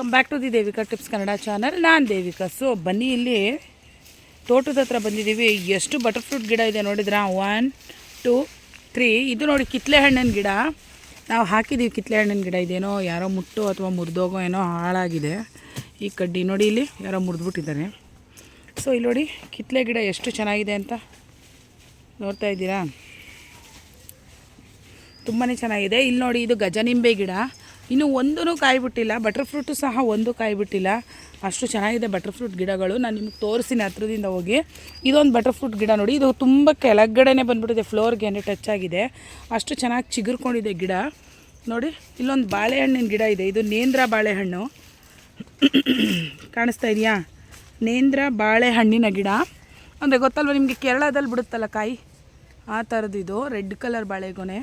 Welcome back to the Devika tips Kannada channel ನಾನು Devika. So ಬನ್ನಿ ಇಲ್ಲಿ. ತೋಟದ ಹತ್ರ ಬಂದಿದ್ದೀವಿ. ಎಷ್ಟು ಬಟರ್ ಫ್ರೂಟ್ ಗಿಡ ಇದೆ ನೋಡಿದ್ರಾ? ಒನ್ ಟೂ ತ್ರೀ ಇದು ನೋಡಿ ಕಿತ್ಲೆ ಹಣ್ಣಿನ ಗಿಡ. ನಾವು ಹಾಕಿದ್ದೀವಿ ಕಿತ್ಲೆ ಹಣ್ಣಿನ ಗಿಡ. ಇದೇನೋ ಯಾರೋ ಮುಟ್ಟು ಅಥವಾ ಮುರಿದೋಗೋ ಏನೋ ಹಾಳಾಗಿದೆ. ಈ ಕಡ್ಡಿ ನೋಡಿ ಇಲ್ಲಿ ಯಾರೋ ಮುರಿದ್ಬಿಟ್ಟಿದ್ದಾರೆ. ಸೊ ಇಲ್ಲಿ ನೋಡಿ ಕಿತ್ಲೆ ಗಿಡ ಎಷ್ಟು ಚೆನ್ನಾಗಿದೆ ಅಂತ ನೋಡ್ತಾ ಇದ್ದೀರಾ? ತುಂಬಾ ಚೆನ್ನಾಗಿದೆ. ಇಲ್ಲಿ ನೋಡಿ ಇದು ಗಜನಿಂಬೆ ಗಿಡ. ಇನ್ನು ಒಂದೂ ಕಾಯಿಬಿಟ್ಟಿಲ್ಲ. ಬಟರ್ ಫ್ರೂಟು ಸಹ ಒಂದು ಕಾಯಿಬಿಟ್ಟಿಲ್ಲ. ಅಷ್ಟು ಚೆನ್ನಾಗಿದೆ ಬಟರ್ ಫ್ರೂಟ್ ಗಿಡಗಳು. ನಾನು ನಿಮ್ಗೆ ತೋರಿಸಿನ ಹತ್ರದಿಂದ ಹೋಗಿ. ಇದೊಂದು ಬಟರ್ ಫ್ರೂಟ್ ಗಿಡ ನೋಡಿ. ಇದು ತುಂಬ ಕೆಳಗಡೆನೇ ಬಂದ್ಬಿಟ್ಟಿದೆ. ಫ್ಲೋರ್ಗೆ ಅಂದರೆ ಟಚ್ ಆಗಿದೆ. ಅಷ್ಟು ಚೆನ್ನಾಗಿ ಚಿಗುರ್ಕೊಂಡಿದೆ ಗಿಡ. ನೋಡಿ, ಇಲ್ಲೊಂದು ಬಾಳೆಹಣ್ಣಿನ ಗಿಡ ಇದೆ. ಇದು ನೇಂದ್ರ ಬಾಳೆಹಣ್ಣು. ಕಾಣಿಸ್ತಾ ಇದೆಯಾ? ನೇಂದ್ರ ಬಾಳೆಹಣ್ಣಿನ ಗಿಡ. ಅಂದರೆ ಗೊತ್ತಲ್ವ ನಿಮಗೆ ಕೇರಳದಲ್ಲಿ ಬಿಡುತ್ತಲ್ಲ ಕಾಯಿ? ಆ ಥರದ್ದು ಇದು. ರೆಡ್ ಕಲರ್ ಬಾಳೆಗೊನೆ.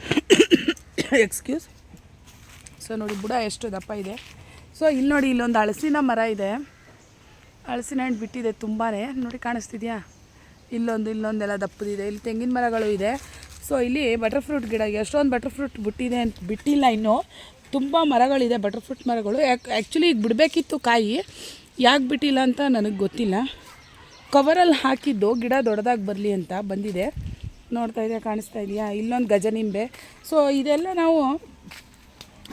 ಎಕ್ಸ್ಕ್ಯೂಸ್ ಸೊ ನೋಡಿ, ಬುಡ ಎಷ್ಟು ದಪ್ಪ ಇದೆ. ಸೊ ಇಲ್ಲಿ ನೋಡಿ, ಇಲ್ಲೊಂದು ಹಳಸಿನ ಮರ ಇದೆ. ಹಳಸಿನ ಹಣ್ಣು ಬಿಟ್ಟಿದೆ ತುಂಬಾ ನೋಡಿ, ಕಾಣಿಸ್ತಿದ್ಯಾ? ಇಲ್ಲೊಂದು, ಇಲ್ಲೊಂದೆಲ್ಲ ದಪ್ಪದಿದೆ. ಇಲ್ಲಿ ತೆಂಗಿನ ಮರಗಳು ಇದೆ. ಸೊ ಇಲ್ಲಿ ಬಟರ್ ಫ್ರೂಟ್ ಗಿಡ ಎಷ್ಟೊಂದು ಬಟರ್ ಫ್ರೂಟ್ ಬಿಟ್ಟಿದೆ ಅಂತ ಬಿಟ್ಟಿಲ್ಲ ಇನ್ನೂ. ತುಂಬ ಮರಗಳಿದೆ ಬಟರ್ ಫ್ರೂಟ್ ಮರಗಳು. ಯಾಕೆ ಆ್ಯಕ್ಚುಲಿ ಈಗ ಬಿಡಬೇಕಿತ್ತು ಕಾಯಿ. ಯಾಕೆ ಬಿಟ್ಟಿಲ್ಲ ಅಂತ ನನಗೆ ಗೊತ್ತಿಲ್ಲ. ಕವರಲ್ಲಿ ಹಾಕಿದ್ದು ಗಿಡ ದೊಡ್ಡದಾಗಿ ಬರಲಿ ಅಂತ ಬಂದಿದೆ. ನೋಡ್ತಾ ಇದೆಯಾ, ಕಾಣಿಸ್ತಾ ಇದೆಯಾ? ಇಲ್ಲೊಂದು ಗಜನಿಂಬೆ. ಸೊ ಇದೆಲ್ಲ ನಾವು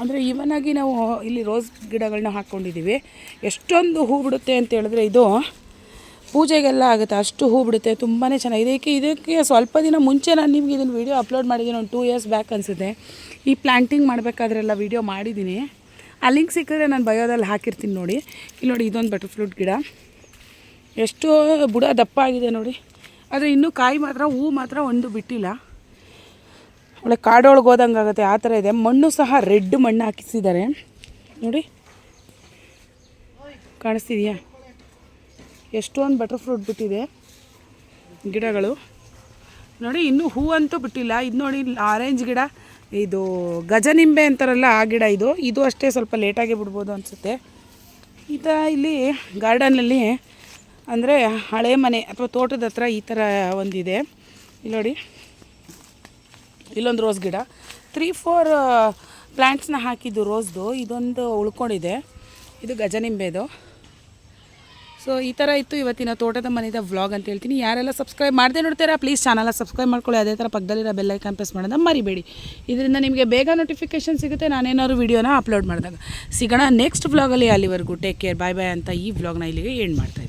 ಅಂದರೆ ಇವನಾಗಿ ನಾವು ಇಲ್ಲಿ ರೋಸ್ ಗಿಡಗಳನ್ನ ಹಾಕ್ಕೊಂಡಿದ್ದೀವಿ ಎಷ್ಟೊಂದು ಹೂ ಬಿಡುತ್ತೆ ಅಂತ ಹೇಳಿದ್ರೆ ಇದು ಪೂಜೆಗೆಲ್ಲ ಆಗುತ್ತೆ. ಅಷ್ಟು ಹೂ ಬಿಡುತ್ತೆ. ತುಂಬಾ ಚೆನ್ನಾಗಿದೆ ಇದಕ್ಕೆ ಇದಕ್ಕೆ ಸ್ವಲ್ಪ ದಿನ ಮುಂಚೆ ನಾನು ನಿಮ್ಗೆ ಇದನ್ನು ವೀಡಿಯೋ ಅಪ್ಲೋಡ್ ಮಾಡಿದ್ದೀನಿ. ಒಂದು ಟೂ ಇಯರ್ಸ್ ಬ್ಯಾಕ್ ಅನಿಸುತ್ತೆ. ಈ ಪ್ಲ್ಯಾಂಟಿಂಗ್ ಮಾಡಬೇಕಾದ್ರೆಲ್ಲ ವೀಡಿಯೋ ಮಾಡಿದ್ದೀನಿ. ಆ ಲಿಂಕ್ ಸಿಕ್ಕಿದ್ರೆ ನಾನು ಬಯೋದಲ್ಲಿ ಹಾಕಿರ್ತೀನಿ ನೋಡಿ. ಇಲ್ಲಿ ನೋಡಿ ಇದೊಂದು ಬಟರ್ ಫ್ರೂಟ್ ಗಿಡ. ಎಷ್ಟು ಬುಡ ದಪ್ಪ ಆಗಿದೆ ನೋಡಿ. ಆದರೆ ಇನ್ನೂ ಕಾಯಿ ಮಾತ್ರ, ಹೂ ಮಾತ್ರ ಒಂದು ಬಿಟ್ಟಿಲ್ಲ. ಒಳ್ಳೆ ಕಾಡೊಳಗೆ ಹೋದಂಗೆ ಆಗುತ್ತೆ, ಆ ಥರ ಇದೆ. ಮಣ್ಣು ಸಹ ರೆಡ್ ಮಣ್ಣು ಹಾಕಿಸಿದ್ದಾರೆ. ನೋಡಿ. ಕಾಣಿಸ್ತಿದೆಯಾ? ಎಷ್ಟೊಂದು ಬಟರ್ ಫ್ರೂಟ್ ಬಿಟ್ಟಿದೆ. ಗಿಡಗಳು. ನೋಡಿ, ಇನ್ನೂ ಹೂವಂತೂ ಬಿಟ್ಟಿಲ್ಲ. ಇದು ನೋಡಿ ಆರೆಂಜ್ ಗಿಡ, ಇದು ಗಜನಿಂಬೆ ಅಂತಾರಲ್ಲ, ಆ ಗಿಡ ಇದು. ಇದು ಅಷ್ಟೇ ಸ್ವಲ್ಪ ಲೇಟಾಗಿ ಬಿಡ್ಬೋದು ಅನಿಸುತ್ತೆ. ಈ ಥರ ಇಲ್ಲಿ ಗಾರ್ಡನಲ್ಲಿ ಅಂದರೆ ಹಳೆ ಮನೆ ಅಥವಾ ತೋಟದ ಹತ್ರ ಈ ಥರ ಒಂದಿದೆ. ಇಲ್ಲಿ ನೋಡಿ. ಇಲ್ಲೊಂದು ರೋಸ್ ಗಿಡ. ತ್ರೀ ಫೋರ್ ಪ್ಲ್ಯಾಂಟ್ಸ್ನ ಹಾಕಿದ್ದು ರೋಸ್ದು ಇದೊಂದು ಉಳ್ಕೊಂಡಿದೆ. ಇದು ಗಜನಿಂಬೆದು. ಸೊ ಈ ಥರ ಇತ್ತು ಇವತ್ತಿನ ತೋಟದ ಮನೆಯ ವ್ಲಾಗ್ ಅಂತ ಹೇಳ್ತೀನಿ. ಯಾರೆಲ್ಲ ಸಬ್ಸ್ಕ್ರೈಬ್ ಮಾಡದೆ ನೋಡ್ತೀರಾ ಪ್ಲೀಸ್ ಚಾನಲ್ನ ಸಬ್ಸ್ಕ್ರೈಬ್ ಮಾಡ್ಕೊಳ್ಳಿ. ಅದೇ ಥರ ಪಕ್ಕದಲ್ಲಿರೋ ಬೆಲ್ಲೈಕನ್ ಪ್ರೆಸ್ ಮಾಡೋದನ್ನ ಮರಿಬೇಡಿ. ಇದರಿಂದ ನಿಮಗೆ ಬೇಗ ನೋಟಿಫಿಕೇಷನ್ ಸಿಗುತ್ತೆ. ನಾನೇನಾದ್ರು ವೀಡಿಯೋನ ಅಪ್ಲೋಡ್ ಮಾಡಿದಾಗ. ಸಿಗೋಣ ನೆಕ್ಸ್ಟ್ ವ್ಲಾಗಲ್ಲಿ ಅಲ್ಲಿವರೆಗೂ. ಟೇಕ್ ಕೇರ್ ಬಾಯ್ ಬಾಯ್ ಅಂತ ಈ ವ್ಲಾಗ್ನ ಇಲ್ಲಿಗೆ ಎಂಡ್ ಮಾಡ್ತಾಯಿದ್ದೀನಿ